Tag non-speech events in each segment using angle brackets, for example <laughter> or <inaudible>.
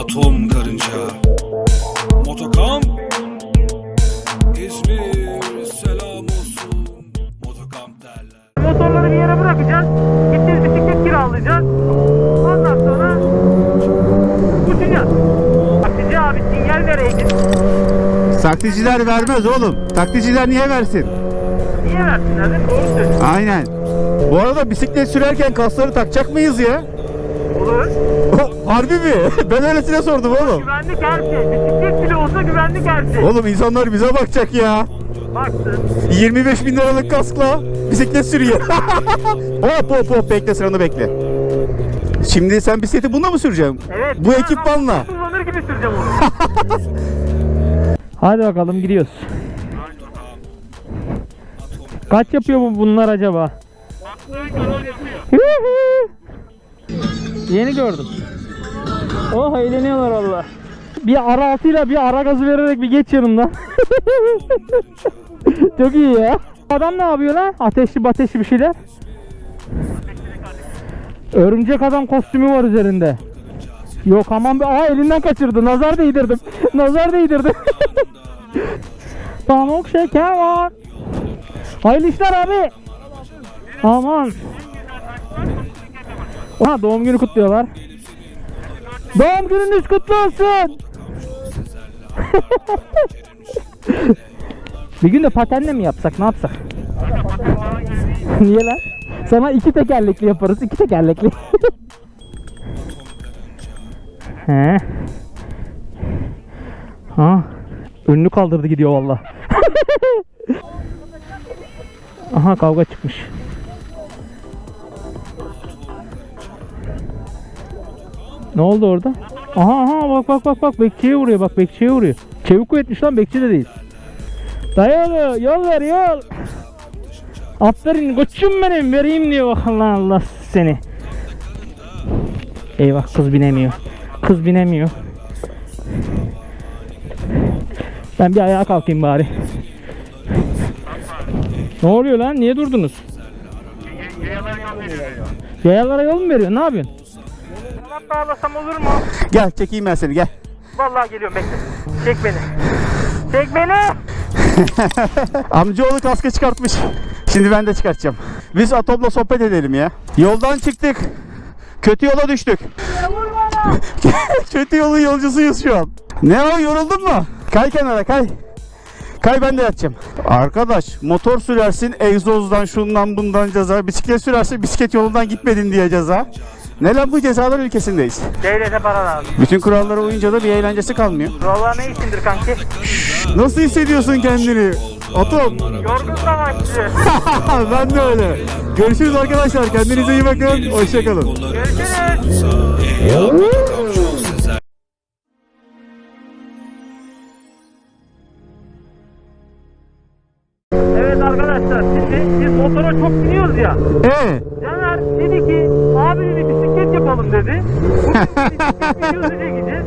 Atom karınca Motokam İzmir selam olsun Motokam derler Motorları bir yere bırakacağız. Gideceğiz bisiklet kiralayacağız. Ondan sonra uçacağız. Taksici abi sinyal vereydin. Taksiciler vermez oğlum. Taksiciler niye versin? Niye versinler? Doğru. Aynen. Bu arada bisiklet sürerken kasları takacak mıyız ya? Olur. <laughs> Harbi mi? <laughs> Ben öylesine sordum oğlum. Güvenlik her şey. Bisiklet bile olsa güvenlik her şey. Oğlum insanlar bize bakacak ya. Baksın. 25 bin liralık kaskla bisiklet sürüyor. <laughs> hop hop hop bekle sıranı bekle. Şimdi sen bisikleti bununla mı süreceksin? Evet. Bu ekipmanla. Kullanır gibi süreceğim onu. Hadi bakalım gidiyoruz. Kaç yapıyor bu bunlar acaba? Yuhu! Yeni gördüm. Oh eğleniyorlar valla. Bir ara altıyla bir ara gazı vererek bir geç yanımdan. <laughs> Çok iyi ya. Adam ne yapıyor lan? Ateşli ateşli bir şeyler. Örümcek adam kostümü var üzerinde. Yok aman be. Aa elinden kaçırdı. Nazar değdirdim. <laughs> Nazar değdirdim. <laughs> Pamuk şeker var. Hayırlı işler abi. Aman. Ha doğum günü kutluyorlar. Doğum gününüz kutlu olsun. <laughs> Bir gün de patenle mi yapsak ne yapsak? <laughs> Niye lan? Sana iki tekerlekli yaparız iki tekerlekli. <laughs> He. Ha. Önünü kaldırdı gidiyor valla. Aha kavga çıkmış. Ne oldu orada? Aha aha bak bak bak bak bekçiye vuruyor bak bekçiye vuruyor. Çevik kuvvetmiş lan bekçi de değil. Dayalı yol ver yol. Aferin koçum benim vereyim diyor Allah Allah seni. Eyvah kız binemiyor. Kız binemiyor. Ben bir ayağa kalkayım bari. Ne oluyor lan? Niye durdunuz? Yayalara yol mu veriyor? Ne yapıyorsun? Bağlasam olur mu? Gel çekeyim ben seni gel. Vallahi geliyorum bekle. Çek beni. Çek beni. <laughs> Amcaoğlu kaskı çıkartmış. Şimdi ben de çıkartacağım. Biz Atom'la sohbet edelim ya. Yoldan çıktık. Kötü yola düştük. <laughs> Kötü yolun yolcusuyuz şu an. Ne o yoruldun mu? Kay kenara kay. Kay ben de yatacağım. Arkadaş motor sürersin egzozdan şundan bundan ceza. Bisiklet sürersin bisiklet yolundan gitmedin diye ceza. Ne lan bu cezalar ülkesindeyiz. Devlete para lazım. Bütün kurallara uyunca da bir eğlencesi kalmıyor. Vallahi ne içindir kanki? Nasıl hissediyorsun kendini? Atom. Yorgun savaşçı. <laughs> ben de öyle. Görüşürüz arkadaşlar. Kendinize iyi bakın. Hoşçakalın. Görüşürüz. Evet arkadaşlar şimdi biz motora çok biniyoruz ya. Ee, Caner dedi ki abi dedi bisiklet dedi. Bugün videosu çekeceğiz.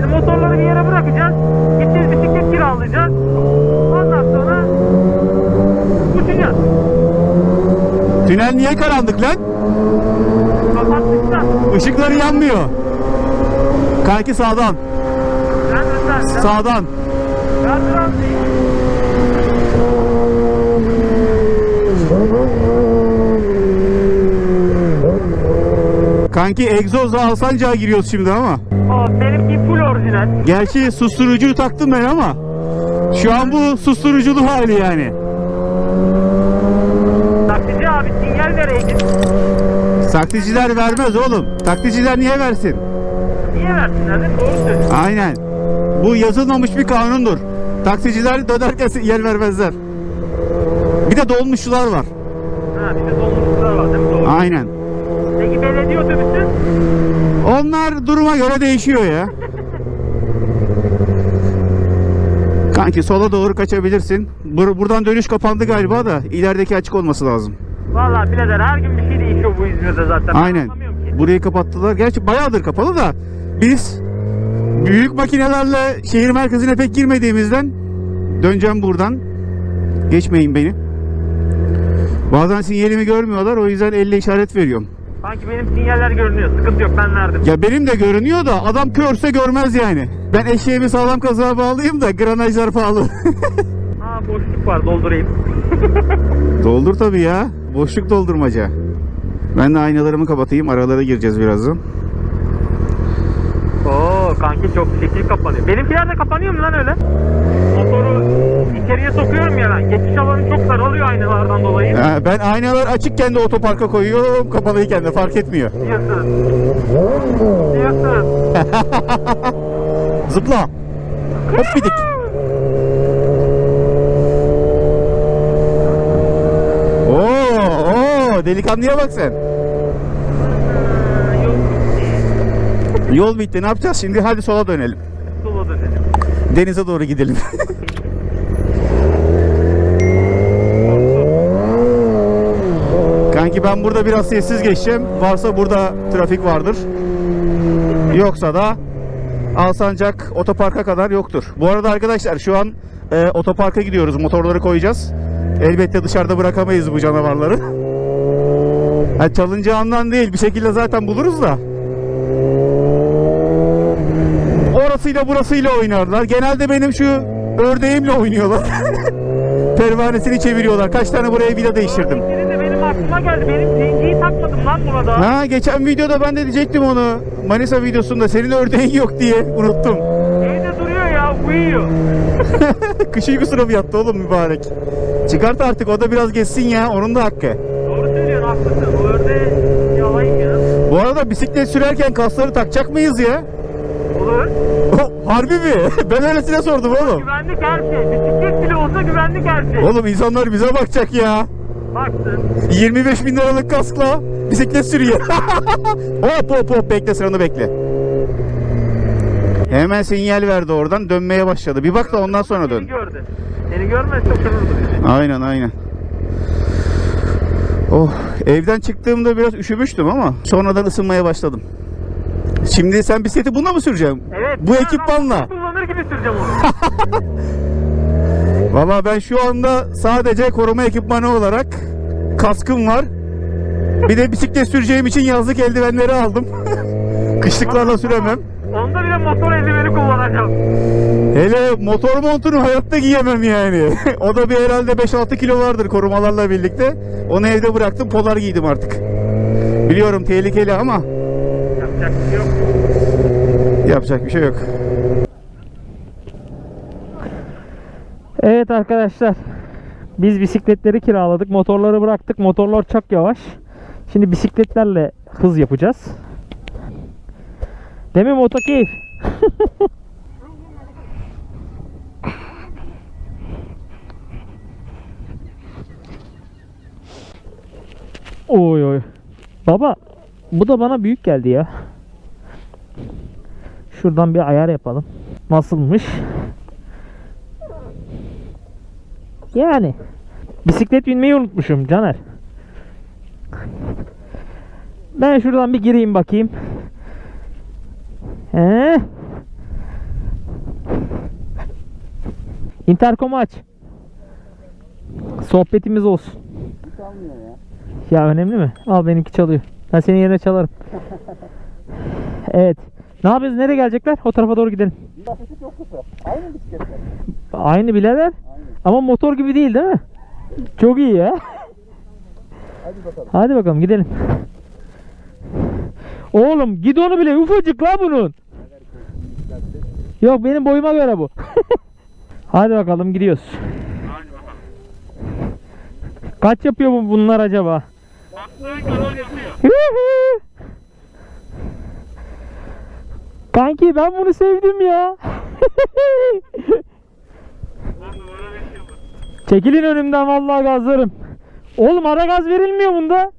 Şimdi motorları bir yere bırakacağız. Gideceğiz bisiklet kiralayacağız. Ondan sonra uçacağız. tünel niye karanlık lan? Kapattık da. Işıkları yanmıyor. Kanki sağdan. Ben önden. Sağdan. Ben biraz değil. Kanki egzozla Alsancak'a giriyoruz şimdi ama. O benimki full orijinal. Gerçi susturucuyu taktım ben ama. Şu an bu susturuculu hali yani. Taksici abi sinyal vereydin. Taksiciler vermez oğlum. Taksiciler niye versin? Niye versinler mi? Doğru söylüyorsun. Aynen. Bu yazılmamış bir kanundur. Taksiciler dönerken yer vermezler. Bir de dolmuşçular var. Ha bir de dolmuşçular var değil mi? Doğru. Aynen. Peki belediye otobüsü? Onlar duruma göre değişiyor ya. Kanki sola doğru kaçabilirsin. Bur- buradan dönüş kapandı galiba da ilerideki açık olması lazım. Vallahi birader her gün bir şey değişiyor bu İzmir'de zaten. Aynen. Burayı kapattılar. Gerçi bayağıdır kapalı da biz büyük makinelerle şehir merkezine pek girmediğimizden döneceğim buradan. Geçmeyin beni. Bazen sinyalimi görmüyorlar o yüzden elle işaret veriyorum. Sanki benim sinyaller görünüyor. Sıkıntı yok ben verdim. Ya benim de görünüyor da adam körse görmez yani. Ben eşeğimi sağlam kazığa bağlayayım da granajlar pahalı. <laughs> Aa boşluk var doldurayım. <laughs> Doldur tabii ya. Boşluk doldurmaca. Ben de aynalarımı kapatayım. Aralara gireceğiz birazdan. Oo kanki çok şekil kapanıyor. Benimkiler de kapanıyor mu lan öyle? Motoru içeriye sokuyorum ya ben. Geçiş alanı çok daralıyor aynalardan dolayı. Ha, ben aynalar açıkken de otoparka koyuyorum. Kapalıyken de fark etmiyor. Diyorsun. Diyorsun. <laughs> Zıpla. Hop bidik. Oo, oo, delikanlıya bak sen. Yok. Yol bitti. Ne yapacağız şimdi? Hadi sola dönelim. Sola dönelim. Denize doğru gidelim. <laughs> Kanki ben burada biraz sessiz geçeceğim. Varsa burada trafik vardır. Yoksa da Alsancak otoparka kadar yoktur. Bu arada arkadaşlar şu an e, otoparka gidiyoruz. Motorları koyacağız. Elbette dışarıda bırakamayız bu canavarları. Ha, çalınacağından değil bir şekilde zaten buluruz da. Orasıyla burasıyla oynarlar. Genelde benim şu ördeğimle oynuyorlar. <laughs> Pervanesini çeviriyorlar. Kaç tane buraya vida değiştirdim. Benim aklıma geldi. Benim zenciyi takmadım lan burada. Ha geçen videoda ben de diyecektim onu. Manisa videosunda senin ördeğin yok diye unuttum. Evde duruyor ya uyuyor. <laughs> Kış uykusuna mı yattı oğlum mübarek? Çıkart artık o da biraz geçsin ya. Onun da hakkı. Doğru söylüyorsun haklısın. O ördeği yalayın ya. Bu arada bisiklet sürerken kasları takacak mıyız ya? Olur. <laughs> Harbi mi? <laughs> Ben öylesine sordum oğlum. Güvenlik her şey. Bisiklet bile olsa güvenlik her şey. Oğlum insanlar bize bakacak ya. Baksın. 25 bin liralık kaskla bisiklet sürüyor. <laughs> hop hop hop bekle sıranı bekle. Hemen sinyal verdi oradan dönmeye başladı. Bir bak da ondan sonra Seni dön. gördü. Seni görmezse uçururdu bizi. Aynen aynen. Oh evden çıktığımda biraz üşümüştüm ama sonradan ısınmaya başladım. Şimdi sen bisikleti bununla mı süreceksin? Evet. Bu ekipmanla. Kullanır gibi süreceğim onu. <laughs> Valla ben şu anda sadece koruma ekipmanı olarak kaskım var. Bir de bisiklet süreceğim için yazlık eldivenleri aldım. <laughs> Kışlıklarla süremem. Onda bile motor eldiveni kullanacağım. Hele motor montunu hayatta giyemem yani. <laughs> o da bir herhalde 5-6 kilo vardır korumalarla birlikte. Onu evde bıraktım polar giydim artık. Biliyorum tehlikeli ama Yapacak bir şey yok. yapacak bir şey yok. Evet arkadaşlar. Biz bisikletleri kiraladık. Motorları bıraktık. Motorlar çok yavaş. Şimdi bisikletlerle hız yapacağız. Değil mi motokeyif? <laughs> oy oy. Baba bu da bana büyük geldi ya. Şuradan bir ayar yapalım. Nasılmış? Yani bisiklet binmeyi unutmuşum Caner. Ben şuradan bir gireyim bakayım. He? Intercom'u aç. Sohbetimiz olsun. ya. önemli mi? Al benimki çalıyor. Ben senin yerine çalarım. <laughs> evet. Ne yapıyoruz? Nereye gelecekler? O tarafa doğru gidelim. Aynı birader. Ama motor gibi değil değil mi? Çok iyi ya. Hadi bakalım. Hadi bakalım gidelim. Oğlum gidonu bile ufacık la bunun. Yok benim boyuma göre bu. <laughs> Hadi bakalım gidiyoruz. Kaç yapıyor bu bunlar acaba? Kanki ben bunu sevdim ya. <laughs> Çekilin önümden vallahi gazlarım. Oğlum ara gaz verilmiyor bunda.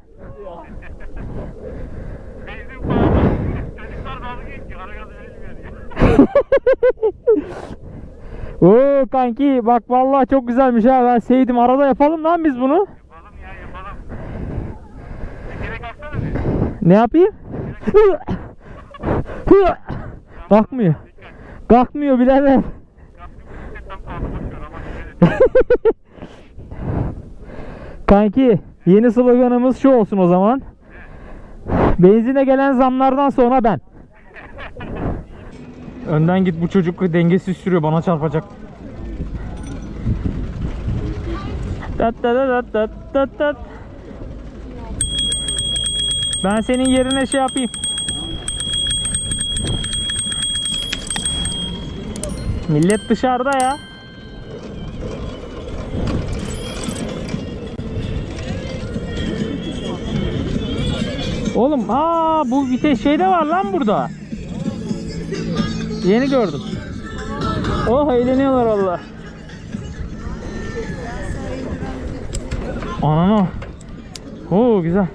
<laughs> Oo kanki bak vallahi çok güzelmiş ha ben sevdim. Arada yapalım lan biz bunu. Yapalım ya yapalım. Tekere kalksana bir. Ne yapayım? Kalkmıyor. <laughs> Kalkmıyor birader. Kanki yeni sloganımız şu olsun o zaman. Benzine gelen zamlardan sonra ben. Önden git bu çocuk dengesiz sürüyor bana çarpacak. Tat tat tat tat tat tat. Ben senin yerine şey yapayım. Millet dışarıda ya. Oğlum aa bu vites şey de var lan burada. Yeni gördüm. Oh eğleniyorlar valla. Anana. Oo güzel.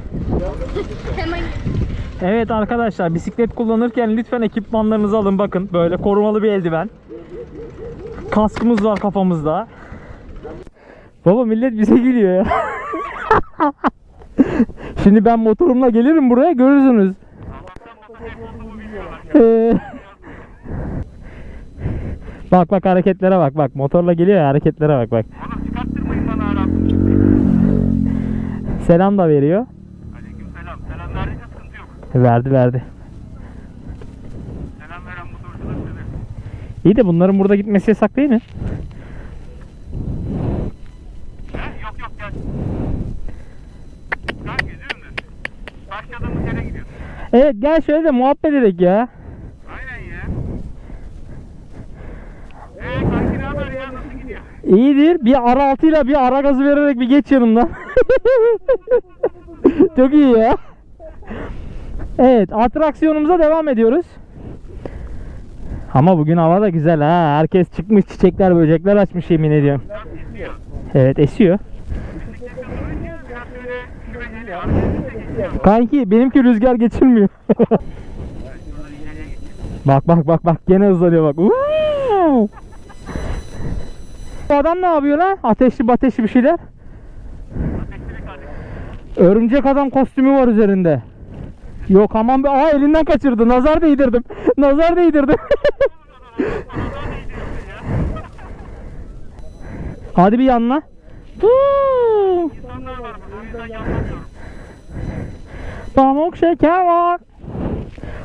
Evet arkadaşlar bisiklet kullanırken lütfen ekipmanlarınızı alın bakın. Böyle korumalı bir eldiven. Kaskımız var kafamızda. Baba millet bize gülüyor ya. <laughs> Şimdi ben motorumla gelirim buraya görürsünüz. Ee, <laughs> bak bak hareketlere bak bak motorla geliyor ya hareketlere bak bak. Oğlum çıkarttırmayın bana Arap. Selam da veriyor. Aleyküm selam. Selam verdiyse sıkıntı yok. Verdi verdi. Selam veren motorcular size. İyi de bunların burada gitmesi yasak değil mi? He? Yok yok gel. Gel geziyorum da. Başladığımız yere gidiyoruz. Evet gel şöyle de muhabbet edelim ya. Aynen ya. Eee kanki ne haber ya? Nasıl gidiyor? İyidir. Bir ara altıyla bir ara gazı vererek bir geç yanımdan. <laughs> Çok iyi ya. Evet atraksiyonumuza devam ediyoruz. Ama bugün hava da güzel ha. Herkes çıkmış çiçekler böcekler açmış yemin ediyorum. Evet esiyor. Kanki benimki rüzgar geçirmiyor. <laughs> bak bak bak bak gene hızlanıyor bak. Bu adam ne yapıyor lan? Ateşli ateşli bir şeyler. Örümcek adam kostümü var üzerinde. Yok aman be. Aa elinden kaçırdı. Nazar değdirdim. <laughs> Nazar değdirdim. <laughs> Hadi bir yanına. İnsanlar. Pamuk şeker var.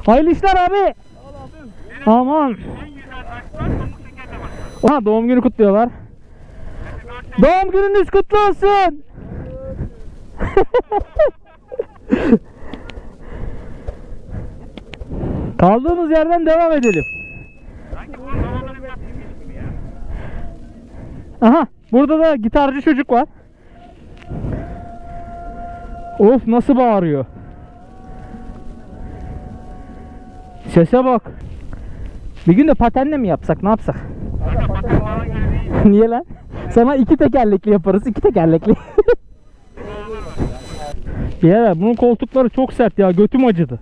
Hayırlı işler abi. Aman. Aha doğum günü kutluyorlar. Doğum gününüz kutlu olsun. <laughs> Kaldığımız yerden devam edelim. Aha burada da gitarcı çocuk var. Of nasıl bağırıyor. Sese bak. Bir gün de patenle mi yapsak ne yapsak? <laughs> Niye lan? Sana iki tekerlekli yaparız iki tekerlekli. <laughs> Ya bunun koltukları çok sert ya götüm acıdı.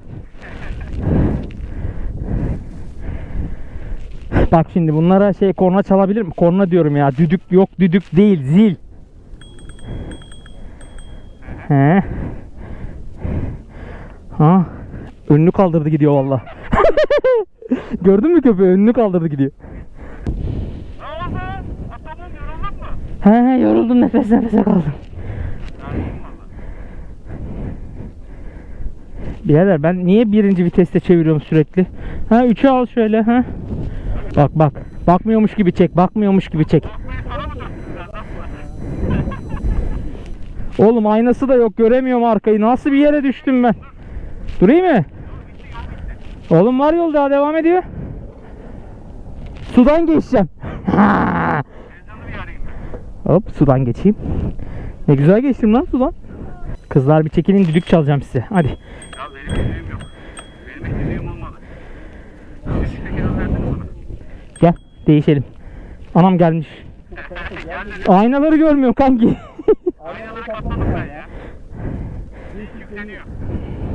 Bak şimdi bunlara şey korna çalabilir mi? Korna diyorum ya. Düdük yok düdük değil zil. He. Ha. Önünü kaldırdı gidiyor valla. <laughs> Gördün mü köpeği? Önünü kaldırdı gidiyor. Ne oldu? Atamın yoruldun mu? He he yoruldum nefes nefese kaldım. Birader ben niye birinci viteste çeviriyorum sürekli? Ha 3'ü al şöyle ha. Bak bak. Bakmıyormuş gibi çek. Bakmıyormuş gibi çek. Oğlum aynası da yok. Göremiyorum arkayı. Nasıl bir yere düştüm ben? Durayım mı? Oğlum var yol daha devam ediyor. Sudan geçeceğim. <laughs> Hop sudan geçeyim. Ne güzel geçtim lan sudan. Kızlar bir çekilin düdük çalacağım size. Hadi. Ya benim düdüğüm yok. Benim düdüğüm olmadı. Bana. Gel değişelim. Anam gelmiş. <laughs> Aynaları görmüyorum kanki. Aynaları katladım ben ya. Yükleniyor.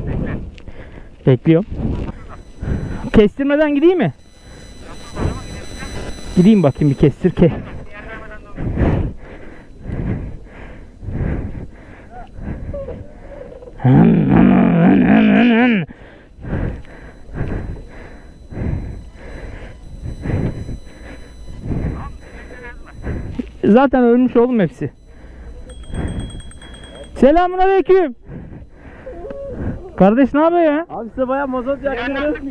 Bekle. Bekliyorum. Kestirmeden gideyim mi? Gideyim bakayım bir kestir ke. Zaten ölmüş oğlum hepsi. Selamun aleyküm. Kardeş ne yapıyor ya? Abi size baya mazot yaktınız mı?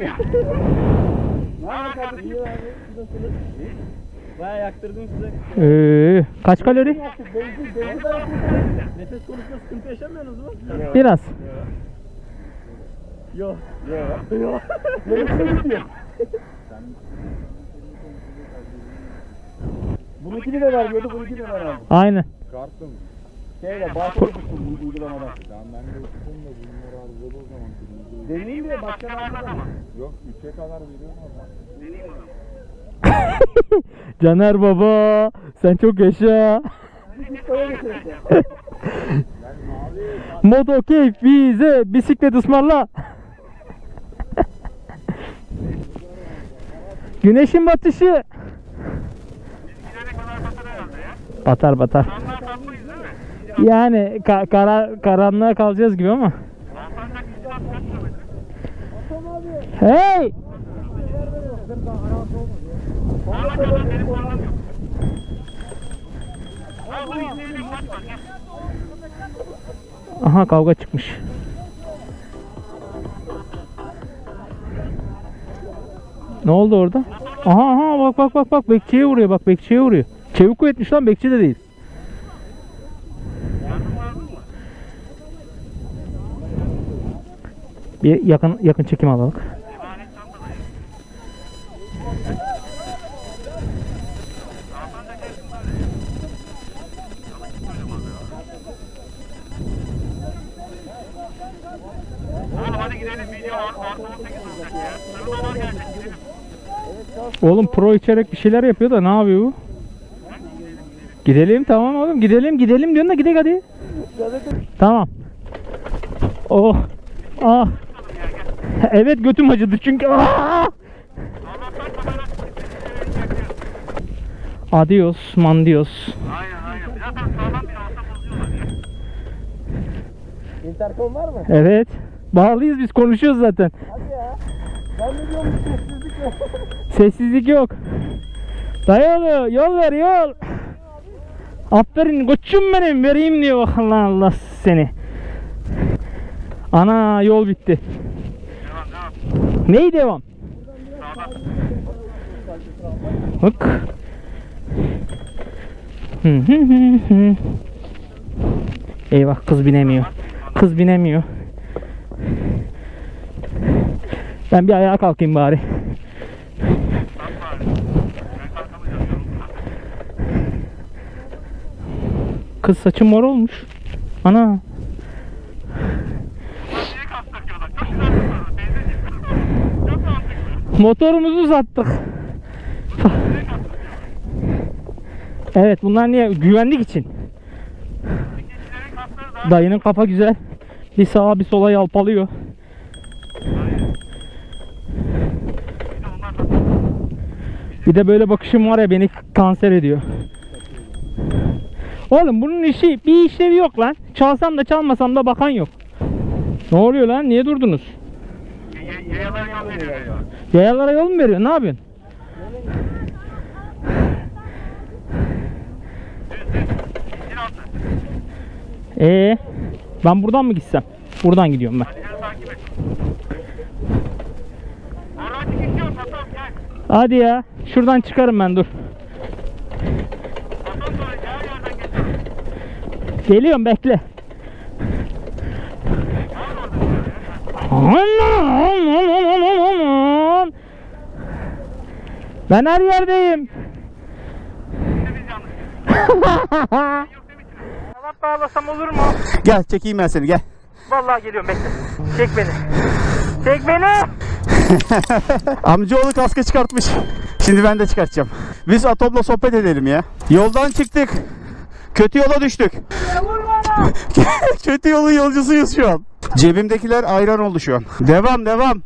Baya yaktırdım size. Ee, kaç kalori? Nefes konusunda sıkıntı yaşamıyorsunuz mu? Biraz. Yok. Yok. Yok. Bununkini de vermiyordu, bununkini de aldım. Aynen. Şeyle, bahçede tuttum bu uygulamadan. Tamam ben de tuttum da bunları arızalı o zaman. Deneyim de başka ne yapacağım? Yok 3'e kadar veriyorum ama. <laughs> Caner baba sen çok yaşa. Moto keyif bize bisiklet ısmarla. Güneşin batışı. Batar. Batar batar. Onlar tatlıyız değil mi? Yani ka- kara- karanlığa kalacağız gibi ama. Hey! Aha kavga çıkmış. Ne oldu orada? Aha aha bak bak bak bak bekçiye vuruyor bak bekçiye vuruyor. Çevik kuvvetmiş lan bekçi de değil. Bir yakın yakın çekim alalım. Emanet çantada. Alsancak gelsin bari. Sana kim söylemez ya? Oğlum hadi gidelim video artı 18 olacak ya. Sarı dolar gelecek gidelim. Oğlum pro içerek bir şeyler yapıyor da ne yapıyor bu? Gidelim tamam oğlum gidelim gidelim diyorsun da gidelim hadi. Tamam. Oh. Ah. <laughs> Evet götüm acıdı çünkü. Adios, mandios. Aynen aynen. Zaten sağlam bir alta bozuyorlar ya. İnterkom var mı? Evet. Bağlıyız biz konuşuyoruz zaten. Ben de diyorum sessizlik yok. Sessizlik yok. Dayalı yol ver yol. Aferin koçum benim vereyim diyor bak Allah Allah seni. Ana yol bitti. Devam devam. Bak. Eyvah kız binemiyor. Kız binemiyor. Ben bir ayağa kalkayım bari. Kız saçı mor olmuş. Ana. Lan niye kas takıyorlar? Çok güzel tasarım. Teyzeciğim. Çok mantıklı. Motorumuzu sattık. Evet bunlar niye? Güvenlik için. Dayının kafa güzel. Bir sağa bir sola yalpalıyor. Bir de böyle bakışım var ya beni kanser ediyor. Oğlum bunun işi bir işlevi yok lan. Çalsam da çalmasam da bakan yok. Ne oluyor lan? Niye durdunuz? Y- yayalar yol veriyor ya. Yayalara yol mu veriyor? Ne yapıyorsun? Ee, ben buradan mı gitsem? Buradan gidiyorum ben. Hadi ya. Şuradan çıkarım ben dur. Geliyorum bekle. Aman, aman, aman, aman, aman. Ben her yerdeyim. Kanat bağlasam olur mu? Gel çekeyim ben seni gel. Vallahi geliyorum bekle. Çek beni. Çek beni. <laughs> Amcaoğlu kaskı çıkartmış. Şimdi ben de çıkartacağım. Biz Atom'la sohbet edelim ya. Yoldan çıktık. Kötü yola düştük. Kötü yolun yolcusuyuz şu an. Cebimdekiler ayran oldu şu an. Devam devam.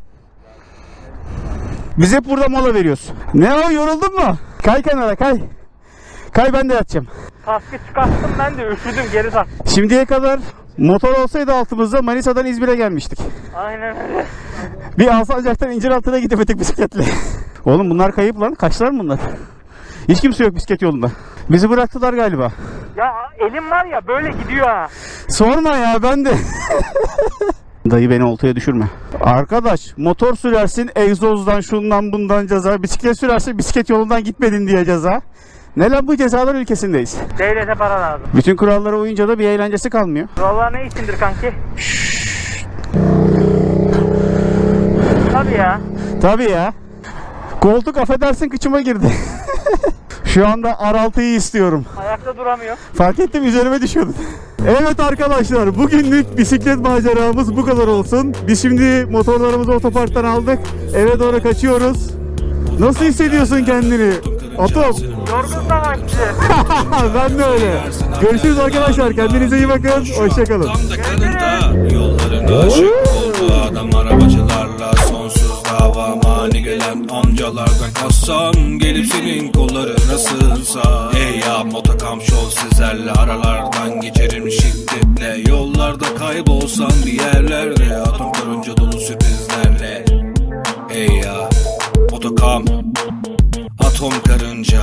Biz hep burada mola veriyoruz. Ne o yoruldun mu? Kay kenara kay. Kay ben de yatacağım. Kaskı çıkarttım ben de üşüdüm geri tak. Şimdiye kadar motor olsaydı altımızda Manisa'dan İzmir'e gelmiştik. Aynen öyle. Bir Alsancak'tan incir altına gidemedik bisikletle. Oğlum bunlar kayıp lan. Kaçlar mı bunlar? Hiç kimse yok bisiklet yolunda. Bizi bıraktılar galiba. Ya elim var ya böyle gidiyor ha. Sorma ya ben de. <laughs> Dayı beni oltaya düşürme. Arkadaş motor sürersin egzozdan şundan bundan ceza. Bisiklet sürersin bisiklet yolundan gitmedin diye ceza. Ne lan bu cezalar ülkesindeyiz. Devlete para lazım. Bütün kurallara uyunca da bir eğlencesi kalmıyor. Vallahi ne içindir kanki? Tabii ya. Tabii ya. Koltuk affedersin kıçıma girdi. <laughs> Şu anda R6'yı istiyorum. Ayakta duramıyor. Fark ettim üzerime düşüyordu. Evet arkadaşlar bugünlük bisiklet maceramız bu kadar olsun. Biz şimdi motorlarımızı otoparktan aldık. Eve doğru kaçıyoruz. Nasıl hissediyorsun kendini? Atom. Yorgun da vakti. <laughs> ben de öyle. Görüşürüz arkadaşlar. Kendinize iyi bakın. Hoşçakalın. Tam da kanında Yollarına aşık oldu adam arabacılarla Sonsuz dava mani gelen amcalardan Kassan gelip senin kollarına sığınsa Ey ya motokam şol sizlerle aralardan geçerim. Şiddetle Yollarda kaybolsam bir yerlerde Atom karınca dolu sürprizlerle. Ey ya motokam Atom karınca